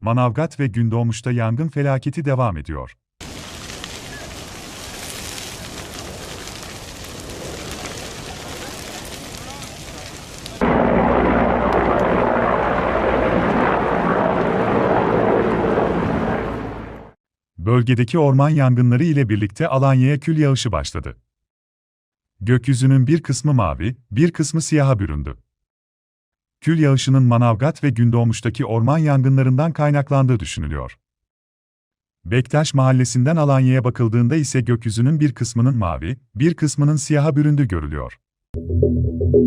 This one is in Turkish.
Manavgat ve Gündoğmuş'ta yangın felaketi devam ediyor. Bölgedeki orman yangınları ile birlikte Alanya'ya kül yağışı başladı. Gökyüzünün bir kısmı mavi, bir kısmı siyaha büründü kül yağışının Manavgat ve Gündoğmuş'taki orman yangınlarından kaynaklandığı düşünülüyor. Bektaş Mahallesi'nden Alanya'ya bakıldığında ise gökyüzünün bir kısmının mavi, bir kısmının siyaha büründü görülüyor. Müzik